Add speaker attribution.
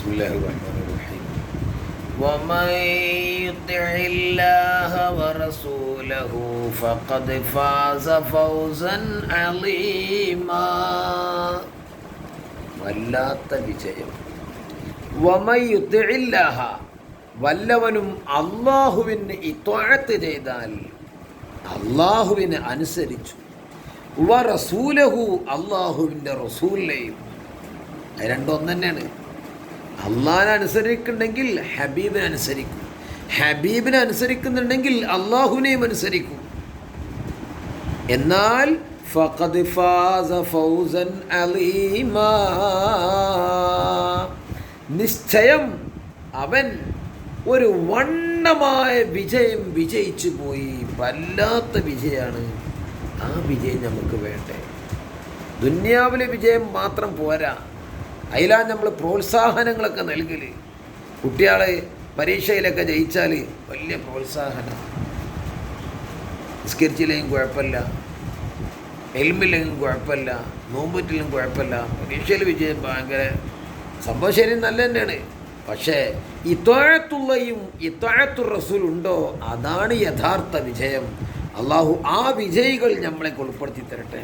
Speaker 1: بسم الله الرحمن الرحيم
Speaker 2: ومن يطع الله ورسوله فقد فاز فوزا عظيما വല്ലാത്ത വിജയം വമയുദ്ധില്ലാഹ വല്ലവനും അള്ളാഹുവിന് ഇത്വാഴത്ത് ചെയ്താൽ അള്ളാഹുവിനെ അനുസരിച്ചു വ റസൂലഹു അള്ളാഹുവിൻ്റെ റസൂലിനെയും അത് രണ്ടും ഒന്ന് തന്നെയാണ് അള്ളാഹിനെ അനുസരിക്കുന്നുണ്ടെങ്കിൽ ഹബീബിനെ അനുസരിക്കും. ഹബീബിനെ അനുസരിക്കുന്നുണ്ടെങ്കിൽ അള്ളാഹുവിനെയും അനുസരിക്കും. എന്നാൽ ഫഖദ് ഫാസ ഫൗസൻ അലീമാ. നിശ്ചയം അവൻ ഒരു വണ്ണമായ വിജയം വിജയിച്ചു പോയി. വല്ലാത്ത വിജയമാണ് ആ വിജയം നമുക്ക് വേണ്ടേ. ദുന്യാവിലെ വിജയം മാത്രം പോരാ. അതിലാ നമ്മൾ പ്രോത്സാഹനങ്ങളൊക്കെ നൽകൽ കുട്ടികളെ പരീക്ഷയിലൊക്കെ ജയിച്ചാൽ വലിയ പ്രോത്സാഹനം. നിസ്കരിച്ചില്ലെങ്കിൽ കുഴപ്പമില്ല. എൽമില്ലെങ്കിലും കുഴപ്പമില്ല. നോമ്പറ്റിലും കുഴപ്പമില്ല. പരീക്ഷയിൽ വിജയം ഭയങ്കര സംഭവം ശരി നല്ല തന്നെയാണ് പക്ഷേ ഇത്താഴത്തുള്ളയും ഇത്താഴത്തു റസൂൽ ഉണ്ടോ അതാണ് യഥാർത്ഥ വിജയം. അള്ളാഹു ആ വിജയികൾ നമ്മളെ ഉൾപ്പെടുത്തി തരട്ടെ